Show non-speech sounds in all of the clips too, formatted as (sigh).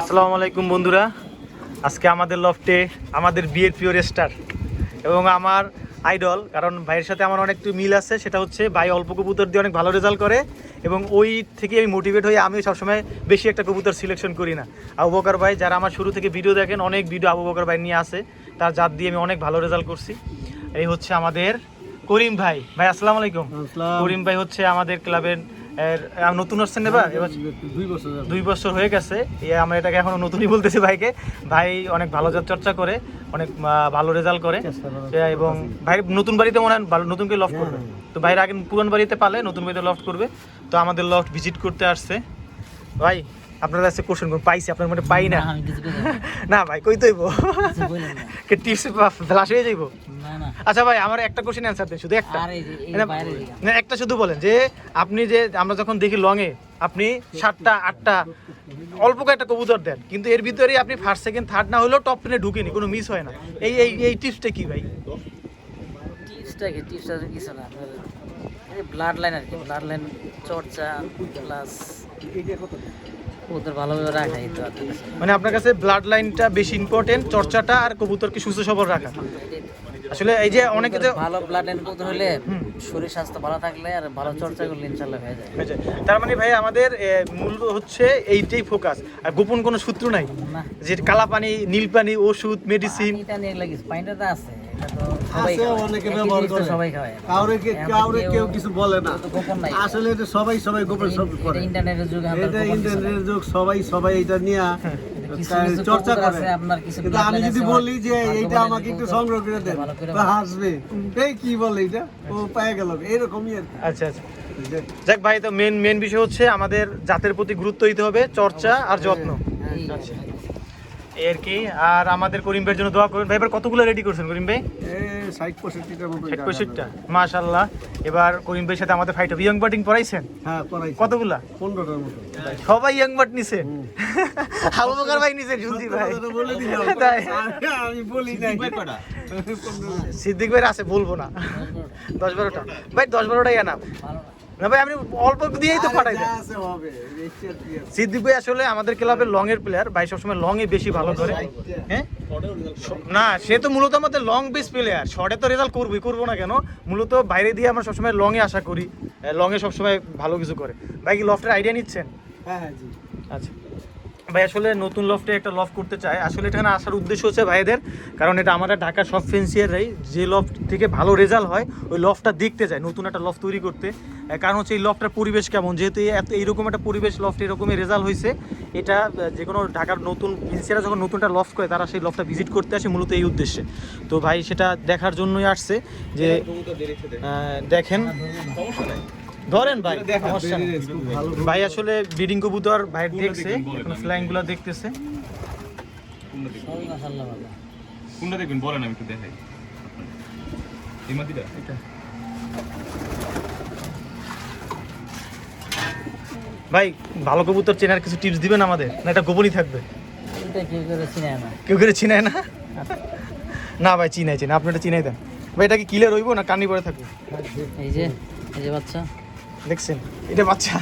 আসসালামু আলাইকুম বন্ধুরা। আজকে আমাদের লফটে আমাদের বিয়ের পিওর স্টার এবং আমার আইডল কারণ ভাইয়ের সাথে আমার অনেক একটু মিল আছে সেটা হচ্ছে ভাই অল্প কবুতর দিয়ে অনেক ভালো রেজাল্ট করে এবং ওই থেকে আমি মোটিভেট হয়ে আমি সবসময় বেশি একটা কবুতর সিলেকশন করি না। আবু বকর ভাই যারা আমার শুরু থেকে ভিডিও দেখেন অনেক ভিডিও আবু বকর ভাই নিয়ে আসে তার জাত দিয়ে আমি অনেক ভালো রেজাল্ট করছি। এই হচ্ছে আমাদের করিম ভাই। ভাই আসসালামু আলাইকুম। করিম ভাই হচ্ছে আমাদের ক্লাবের এর, নতুন আসছেন এবার? এবার দুই বছর দুই বছর হয়ে গেছে। এ আমরা এটাকে এখনও নতুনই বলতেছি ভাইকে। ভাই অনেক ভালো চর্চা করে অনেক ভালো রেজাল্ট করে। এ, এবং ভাই নতুন বাড়িতে মনে হয় ভালো নতুন করে লফট হ্যাঁ, করবে। হ্যাঁ। তো ভাইয়ের আগে পুরান বাড়িতে পালে নতুন বাড়িতে লফট করবে। তো আমাদের লফট ভিজিট করতে আসছে। ভাই আপনার কাছে কোশ্চেন পাইছি আপনার মধ্যে পাই না। না ভাই কই তৈব না। কে টিপস ফ্লাশ হয়ে যাইবো? আচ্ছা ভাই আমার একটা কোশ্চেন অ্যান্সার দেন শুধু একটা। না, একটা শুধু বলেন যে আপনি যে আমরা যখন দেখি লংয়ে আপনি সাতটা আটটা অল্প কয়েকটা কবুতর দেন কিন্তু এর ভিতরেই আপনি ফার্স্ট সেকেন্ড থার্ড না হলেও টপ টেনে ঢুকেনি কোনো মিস হয় না। এই এই এই টিপসটা কি ভাই? টিপসটা কি? টিপসটা কিছু না। ব্লাড লাইন আর কি ব্লাড লাইন চর্চা প্লাস ভালোভাবে রাখা। মানে আপনার কাছে ব্লাড লাইনটা বেশি ইম্পর্টেন্ট চর্চাটা আর কবুতরকে সুস্থ সবল রাখা? আসলে এই যে অনেকে যে ভালো ব্লাড লাইন করতে হলে। শরীর স্বাস্থ্য ভালো থাকলে আর ভালো চর্চা করলে ইনশাল্লাহ হয়ে যায়। তার মানে ভাই আমাদের মূল হচ্ছে এইটাই ফোকাস আর গোপন কোনো সূত্র নাই? যে কালা পানি নীল পানি ওষুধ মেডিসিন পানিটা নিয়ে লাগিস পানিটা তো আছে। এটা আছে, অনেকে ব্যবহার করে। সবাই খায় কাউরে কাউরে কেউ- কেউ কিছু বলে না। তো গোপন নাই। আসলে এটা সবাই সবাই গোপন সব করে। এটা ইন্টারনেটের যুগে এটা। ইন্টারনেটের সবাই সবাই এটা নিয়ে কিছু তাই চর্চা করে। আছে, আপনার কিছু কিন্তু আমি যদি বলি যে এইটা আমাকে একটু সংগ্রহ করে দেন হাসবে। এই কি বলে এটা? ও পেয়ে গেল। এরকমই আর আচ্ছা আচ্ছা। যাক ভাই তো মেন মেন বিষয় হচ্ছে আমাদের জাতের প্রতি গুরুত্ব দিতে হবে চর্চা আর যত্ন। আচ্ছা। এই আর কি? আর আমাদের করিম ভাইয়ের জন্য দোয়া করবেন। ভাই এবার কতগুলো রেডি করছেন করিম ভাই এ ষাট পঁয়ষট্টিটার মতো ষাট পঁয়ষট্টিটা? মাশাল্লাহ এবার করিম ভাইয়ের সাথে আমাদের ফাইট হবে। ইয়ং পড়াইছেন হ্যাঁ কতগুলা? পনেরোটার মতো। সবাই ইয়ং বাট নিছেন আবু বকর ভাই শুনছি ভাই। বলে দিলাম। (laughs) তাই। আমি- আমি বলি নাই। সিদ্দিক ভাইয়ের আছে বলব না। দশ বারোটা। ভাই দশ বারোটাই আনাম ভালো না। না ভাই আপনি অল্প দিয়েই তো দেন। সিদ্দিক ভাই আসলে আমাদের ক্লাবের লং এর প্লেয়ার ভাই সবসময় লং এ বেশি ভালো করে হ্যাঁ? না সে তো মূলত আমাদের লং বেস প্লেয়ার শর্টে তো রেজাল্ট করবোই করব না কেন? মূলত বাইরে দিয়ে আমরা সবসময় লং এ আশা করি লং এ সবসময় ভালো কিছু করে। ভাই কি লফটের আইডিয়া নিচ্ছেন? হ্যাঁ হ্যাঁ জি। আচ্ছা। ভাই আসলে নতুন লফটে একটা লফট করতে চায়। আসলে এখানে আসার উদ্দেশ্য হচ্ছে ভাইদের কারণ এটা আমাদের ঢাকার সব ফেন্সিয়াররাই যে লফট থেকে ভালো রেজাল্ট হয় ওই লফটটা দেখতে যায় নতুন একটা লফট তৈরি করতে। কারণ হচ্ছে এই লফটার পরিবেশ কেমন? যেহেতু এত এইরকম একটা পরিবেশ লফট এরকমই রেজাল্ট হয়েছে। এটা যে কোনো ঢাকার নতুন ফেন্সিয়ারা যখন নতুন একটা লফট করে তারা সেই লফটটা ভিজিট করতে আসে মূলত এই উদ্দেশ্যে। তো ভাই সেটা দেখার জন্যই আসছে যে দেখেন। ধরেন ভাই সমস্যা ভাই আসলে ব্রিডিং কবুতর ভাই দেখছে ফ্লাইংগুলো দেখতেছে। কোনটা দেখবেন? বলেন আমি একটু দেখাই। এই মাটিটা? ভাই ভালো কবুতর চেনার কিছু টিপস দিবেন আমাদের? না এটা গোপনই থাকবে? কেউ করে চিনে না। কেউ করে চিনায় না? না ভাই চিনাই চিনা আপনি এটা চিনাই দেন। ভাই এটা কি কিলে রইবো না কানি পরে থাকবে? এই যে এই যে বাচ্চা। দেখছেন? এটা বাচ্চা।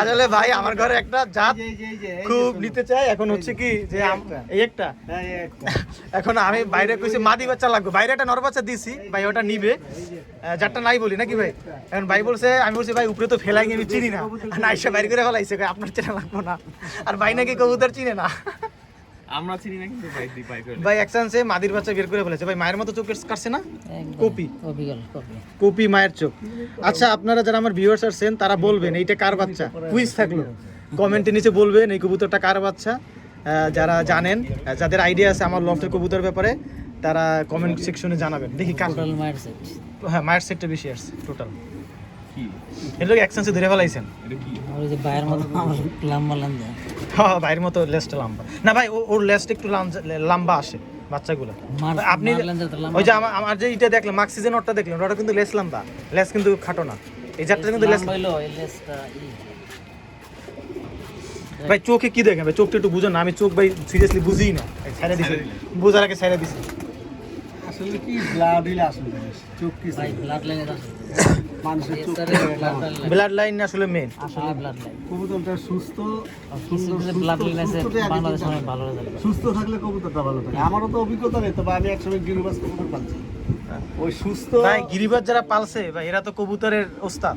আসলে ভাই আমার ঘরে একটা জাত খুব নিতে চাই এখন হচ্ছে কি যে একটা। এই একটা। হ্যাঁ, এই একটা। এখন আমি বাইরে কইছি মাদি বাচ্চা লাগবে। বাইরে একটা নর বাচ্চা দিছি ভাই ওটা নিবে। যারটা নাই বলি নাকি ভাই? এখন ভাই বলছে আমি বলছি ভাই উপরে তো ফেলাই আমি চিনি না। না এসে বাইরে করে ফেলাইছে আপনার চেনা লাগবো না। আর ভাই নাকি কবুতর চিনে না। আমরা চিনি না কিন্তু ভাই দিপাই করে। ভাই এক চান্সে মাদির বাচ্চা বের করে ফেলেছে। ভাই মায়ের মতো চোখ কাটছে না। কপি। কপি। কপি মায়ের চোখ। আচ্ছা আপনারা যারা আমার ভিউয়ার্স আছেন তারা বলবেন এইটা কার বাচ্চা? কুইজ থাকল। কমেন্টের নিচে বলবেন এই কবুতরটা কার বাচ্চা? যারা জানেন যাদের আইডিয়া আছে আমার লফটের কবুতর ব্যাপারে তারা কমেন্ট সেকশনে জানাবেন। দেখি কার টোটাল মাইন্ড সেট হ্যাঁ মায়ের সেটটা বেশি আসছে টোটাল কি? এটা এক চান্সে ধরে ফেলাইছেন। এটা কি? যে বাইরের মতো আমার লম্বা লম্বা হ্যাঁ বাইরের মতো লেসটা লম্বা। না ভাই ও- ওর লেসটা একটু লম্বা আসে বাচ্চাগুলো। আপনি। ওই যে আমার আমার যে এটা দেখলাম মাক্সিজেন ওরটা দেখলাম ওটা কিন্তু লেস লম্বা। লেস কিন্তু খাটো না। এই জাতটা কিন্তু লেস লেজটা। ভাই চোখে কি দেখেন ভাই? চোখটা একটু বুঝো না আমি চোখ ভাই সিরিয়াসলি বুঝি না। ছেড়ে দিছি। বোঝার আগে ছেড়ে দিছি। আসলে কি ব্লাড হইলে আসলে চোখ কি ভাই ব্লাড আছে মানুষের ব্লাড লাইন আসলে মেন আসলে ব্লাড লাইন কবুতরটা সুস্থ কিছু সুন্দর কিছু ব্লাড লাইন আছে সুস্থতে আগে বাংলাদেশে চিন্তা অনেক ভালো সুস্থ থাকলে কবুতরটা ভালো থাকে। আমারও তো অভিজ্ঞতা নেই তবে আমি একসময় গিরিবাস কবুতর পাচ্ছি ওই সুস্থ ভাই গিরিবাজ যারা পালছে ভাই এরা তো কবুতরের ওস্তাদ।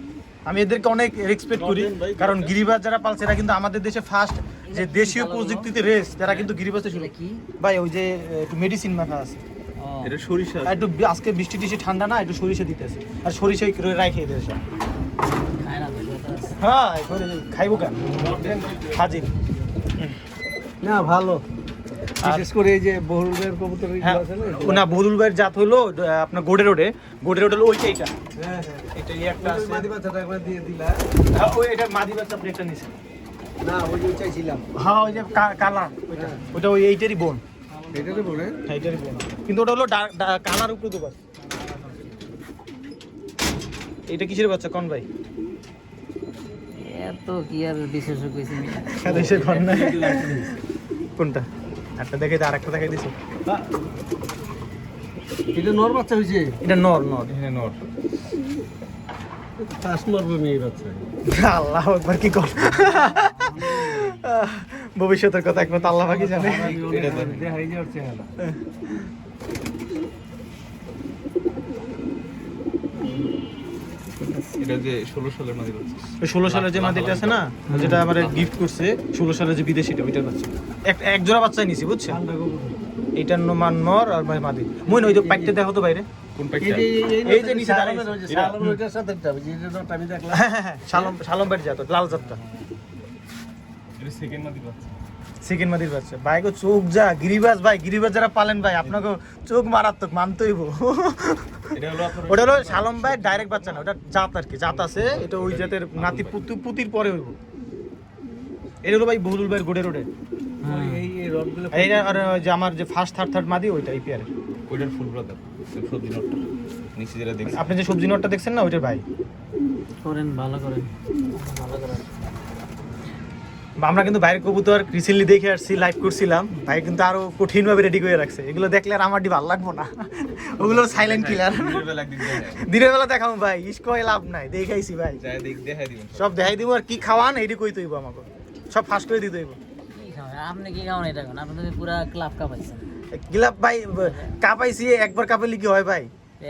আমি এদেরকে অনেক রেসপেক্ট করি কারণ গিরিবাজ যারা পালছে এরা কিন্তু আমাদের দেশে ফার্স্ট যে দেশীয় প্রযুক্তিতে রেস তারা কিন্তু গিরিবাজে শুরু এটা কি? ভাই ওই যে একটু মেডিসিন মাখা আছে। এটা সরিষা। আর একটু আজকে বৃষ্টি টিষ্টি ঠান্ডা না একটু সরিষা দিতেছে। আর সরিষা রাই খেয়ে দিতেছে খায় না তো, এটা। আছে। হ্যাঁ খাইবো কেন? হাজির। না ভালো। বিশেষ করে এই যে বহুলের কবুতর হ্যাঁ না বহুদুল ভাইয়ের জাত হলো আপনার গোডে রোডে। গোডে রোড হলো ওইটা এইটা। হ্যাঁ হ্যাঁ। এটা একটা আছে। মাদি বাচ্চাটা একবার দিয়ে দিলা। হ্যাঁ, ওই এটা মাদি বাচ্চা আপনি একটা নিছেন না ওই যে চাইছিলাম হ্যাঁ ওই যে কালা ওইটা। ওইটা ওই এইটারই বোন। এটাতে বলে হ্যাঁ এইটারই কিন্তু ওটা হলো কালার উপরে দুবার এটা কিসের বাচ্চা কোন ভাই? এত কি আর বিশেষ কইছি দেশের ঘর নাই কোনটা? একটা দেখে আর একটা দেখাই দিছি। এটা নর বাচ্চা হয়েছে? এটা নর নর। হ্যাঁ নর। ফার্স্ট মারবে মেয়ে বাচ্চা। আল্লাহ একবার কি কর। ভবিষ্যতের কথা একমাত্র আল্লাহ পাকি জানে। দেখাই যাওয়ার চেহারা ষোলো সালের মাঝে হচ্ছে ওই ষোলো সালের যে মাদিটা আছে না যেটা আমার গিফট করছে ষোলো সালের যে বিদেশিটা ওইটার বাচ্চা। এক জোড়া বাচ্চাই নিছি বুঝছেন? ঠান্ডা এইটার মান নর আর ভাই মাদি। মইন ওই যে পাইকটা দেখো তো বাইরে। কোন পাইকটা? এই এই যে নিচে সালামের দাঁড়িয়েছে। ওই যে সালামের ওইটার সাথে একটা, ওই যে এটা নরটা আমি দেখলাম। হ্যাঁ হ্যাঁ হ্যাঁ লাল জাতটা। সেকেন্ড মাদির বাচ্চা। ভাই গো চোখ যা গিরিবাজ ভাই গিরিবাজ যারা পালেন ভাই আপনাকে চোখ মারাত্মক মানতেইব এটা ওটা হলো শালম ভাই ডাইরেক্ট বাচ্চা না ওটা জাত আর কি জাত আছে এটা ওই জাতের নাতি পুতু পুতির পরে হইব। এটা হলো ভাই বহুদুল ভাইয়ের গোডে রোডে। ওই এই এই রডগুলো আর ওই যে আমার যে ফার্স্ট থার্ড থার্ড মাদি ওইটা এই পেয়ারের। ওইটার ফুল ব্রাদার সবজি নটটা। নিচে যেটা দেখছি। আপনি যে সবজি নটটা দেখছেন না ওইটার ভাই। করেন ভালো করেন। ভালো করেন। আমরা কিন্তু বাইরের কবুতর রিসেন্টলি দেখে আসছি লাইভ করছিলাম। ভাই কিন্তু আরও কঠিন ভাবে রেডি করে রাখছে। এগুলো দেখলে আর আমার ডি ভালো লাগবো না। ওগুলো সাইলেন্ট কিলার দিনের বেলা দেখাবো ভাই। ইস্কয় লাভ নাই। দেখাইছি ভাই। সব দেখাই দিব আর কি খাওয়ান এইটি কই তৈব আমাকে। সব ফার্স্ট করে দিতে হইব। কি আপনি কি খাবেন এটা আপনি তো পুরা ক্লাব কাপাইছেন গিলাপ ভাই কাপাইছি একবার কাপাইলে কি হয় ভাই?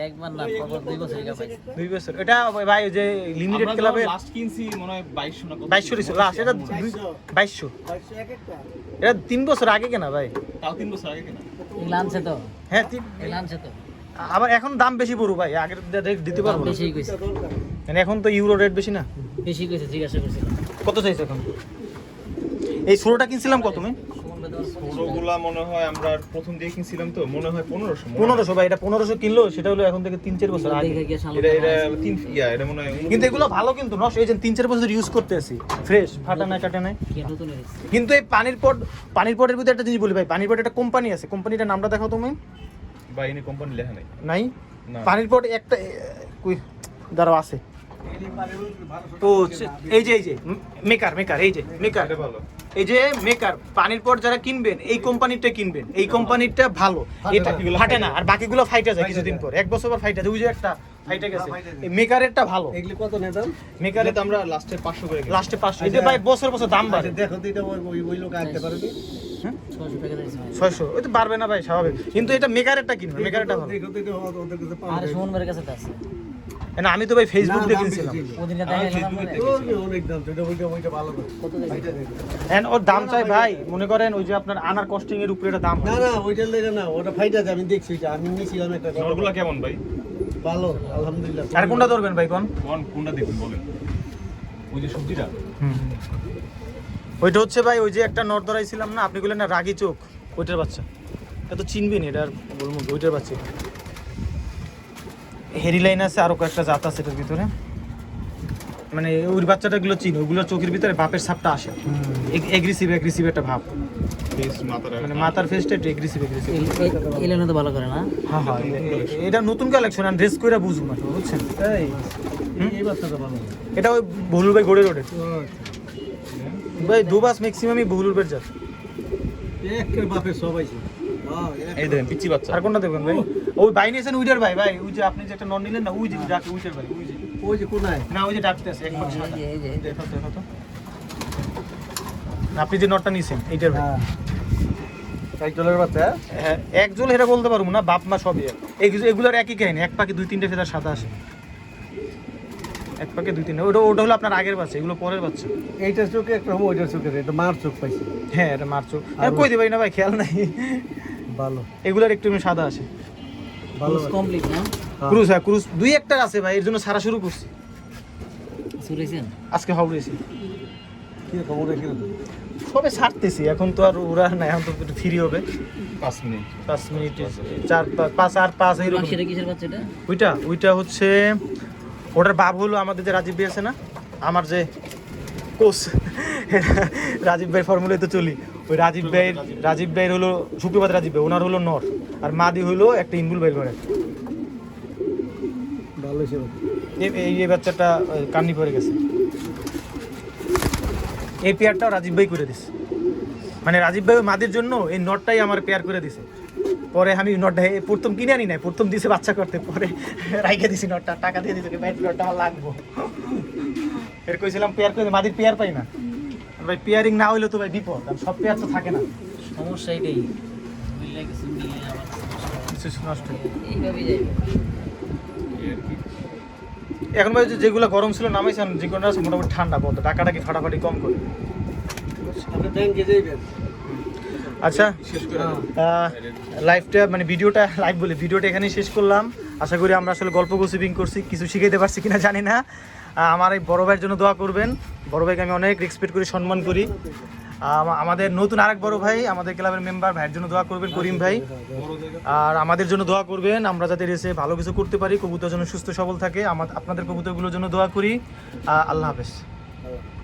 একবার না পর দুই বছর কাপাইছেন দুই বছর। এটা ভাই যে লিমিটেড ক্লাবে লাস্ট কিনছি মনে হয় 2200 না কত। বাইশশো ছিল লাস্ট এটা তিন বছর আগে কেনা ভাই। তাও তিন বছর আগে কিনা। এগুলো তো? হ্যাঁ তিন এগুলো তো? আবার এখন দাম বেশি পড়ু ভাই। আগের রেট দিতে পারব না। বেশি কইছে মানে এখন তো ইউরো রেট বেশি না। বেশি কইছে জিজ্ঞাসা করছিলাম কত চাইছে এখন? এই ষোলোটা কিনছিলাম কত তুমি? ছোটগুলা মনে হয় আমরা প্রথম দিয়ে কিনছিলাম তো মনে হয় 1500 হয়। পনেরোশো ভাই এটা পনেরোশো কিনলো সেটা হলো এখন থেকে তিন চার বছর আগে। এটা এটা তিন ইয়া এটা মনে হয় কিন্তু এগুলো ভালো কিন্তু নষ্ট এই যে তিন চার বছর ইউজ করতে আছি ফ্রেশ ফাটা নাই কাটা নাই। কিন্তু এই পানির পট পানির পটের ভিতরে একটা জিনিস বলি ভাই পানির পট একটা কোম্পানি আছে কোম্পানিটার নামটা দেখো তুমি। বা এনে কোম্পানি লেখা নাই। নাই? পানির পট একটা দাঁড়াও আছে। ও এই যে এই যে মেকার মেকার এই যে মেকার। ভালো। এই যে মেকার পানির পট যারা কিনবেন এই কোম্পানিটা কিনবেন। এই কোম্পানিটা ভালো। এটা ফাটে না আর বাকিগুলো ফাইটা যায় কিছুদিন পর। এক বছর পর ফাইটা যায়। ওই যে একটা ফাইটে গেছে। যায়। মেকারেরটা ভালো। এগুলি কত নেতাম মেকারে এটা আমরা লাস্টে 500 করে লাস্টে পাঁচশো। এই যে ভাই বছর বছর দাম বাড়ে। দেখো তো এটা ওই ওই ওই লোক আনতে পারেনি ছশো টাকা দিয়েছে ছয়শো। ওই তো বাড়বে না ভাই স্বাভাবিক। কিন্তু এটা মেকারেরটা কিনবে। মেকারেরটা ভালো। দেখো এটা ওদের কাছে পাওয়া আর সুমন ভাইয়ের কাছে আছে। না আমি তো ভাই ফেসবুক কিনছিলাম। দেখা ওইটা ওইটা? ওইটা দেখো। এন্ড ওর দাম চাই ভাই মনে করেন ওই যে আপনার আনার কস্টিং এর উপরে এটা দাম না না ওইটার লেগে না ওটা ফাইটা আমি দেখছি ওইটা আমি নিয়েছিলাম একটা নরগুলা কেমন ভাই? ভালো আলহামদুলিল্লাহ। আর কোনটা ধরবেন ভাই কোন? কোন কোনটা দেখুন বলেন। ওই যে সবজিটা? ওইটা হচ্ছে ভাই ওই যে একটা নর ধরাইছিলাম না আপনি বললেন না রাগি চোখ ওইটার বাচ্চা। এটা তো চিনবেন এটা আর বলব ওইটার বাচ্চা। হেরি লাইন আছে আরও কয়েকটা জাত আছে এটার ভিতরে। মানে ওই বাচ্চাটাগুলো চিন ওইগুলো চোখের ভিতরে বাপের সাপটা আসে। এগ্রেসিভ এগ্রেসিভ একটা ভাব। মাথার মানে মাথার ফেসটা একটু এগ্রেসিভ এগ্রেসিভ এলেন তো ভালো করে না? হ্যাঁ হ্যাঁ এটা নতুন কালেকশন আর ড্রেস করে বুঝুন না বুঝছেন? এই এই বাচ্চাটা ভালো। এটা ওই বহুলুর ভাই গড়ে রোডে ও, ভাই দুবাস ম্যাক্সিমামই বহুলুর ভাই জাত। একের বাপের সবাই এক- এই দেখেন বাচ্চা। আর কোনটা দেখবেন ভাই? ওই ভাই নিয়েছেন উইটার ভাই ভাই ওই যে আপনি যে একটা নন নিলেন না ওই যে যাকে উইটার ভাই ওই যে। ওই যে কোনায়? না ওই যে ডাকতেছে এক। দেখো দেখো তো আপনি যে নটটা নিছেন এইটার ভাই। হ্যাঁ। বাচ্চা হ্যাঁ? একজন এটা বলতে পারব না বাপ মা সবই। এগুলোর একই কাহিনী এক পাকে দুই তিনটে ফেদার সাদা আসে। এক পাকে দুই তিনটে ওটা ওটা হলো আপনার আগের বাচ্চা এগুলো পরের বাচ্চা। এইটার চোখে একটা হব ওইটার চোখে এটা মার চোখ পাইছি। হ্যাঁ এটা কই দিবাই না ভাই খেয়াল নাই। ভালো। এগুলোর একটু সাদা আসে ভালো কমপ্লিট না? ক্রুজ হ্যাঁ ক্রুজ দুই একটা আছে ভাই এর জন্য সারা শুরু করছি। আজকে হাওড়েছি সবে ছাড়তেছি এখন তো আর ওরা না এখন তো একটু ফ্রি হবে। পাঁচ মিনিট। পাঁচ মিনিট চার পাঁচ আর পাঁচ এইরকম সেটা কিসের বাচ্চা এটা? ওইটা ওইটা হচ্ছে ওটার বাপ হলো আমাদের যে রাজীব আছে না আমার যে কোচ। রাজীব ভাই ফর্মুলায় তো চলি। ওই রাজীব ভাই রাজীব। ভাইয়ের হলো শুক্রবার রাজীব ভাই ওনার হলো নর। আর মাদি হলো একটা ইন্দুল ভাইয়ের ঘরে। ভালো এই- বাচ্চাটা কান্নি পড়ে গেছে। এই পেয়ারটাও রাজীব ভাই করে দিছে। মানে রাজীব ভাই মাদির জন্য এই নটটাই আমার পেয়ার করে দিছে। পরে আমি নটটা এই প্রথম কিনে আনি নাই প্রথম দিছে বাচ্চা করতে। পরে রাইখে দিছি নটটা টাকা দিয়ে দিছে ভাই নটটা আমার লাগবো। এর কইছিলাম পেয়ার করে মাদির পেয়ার পাই না। ভাই পেয়ারিং না হইলে তো ভাই বিপদ সব পেয়ার তো থাকে না। সমস্যা এটাই। এখন ভাই যেগুলো গরম ছিল নামাইছেন যেগুলো আছে মোটামুটি ঠান্ডা বলতে টাকাটা কি ফাটাফাটি কম করে? আচ্ছা শেষ করে দাও। লাইভটা মানে ভিডিওটা লাইভ বলে ভিডিওটা এখানেই শেষ করলাম। আশা করি আমরা আসলে গল্প গোসিপিং করছি কিছু শিখাইতে পারছি কিনা জানি না। আমার এই বড় ভাইয়ের জন্য দোয়া করবেন। বড় ভাইকে আমি অনেক রেসপেক্ট করি, সম্মান করি। আমাদের নতুন আরেক বড় ভাই, আমাদের ক্লাবের মেম্বার ভাইয়ের জন্য দোয়া করবেন, করিম ভাই। আর আমাদের জন্য দোয়া করবেন, আমরা যাতে রেসে ভালো কিছু করতে পারি, কবুতর যেন সুস্থ সবল থাকে। আমার আপনাদের কবুতরগুলোর জন্য দোয়া করি। আল্লাহ হাফেজ।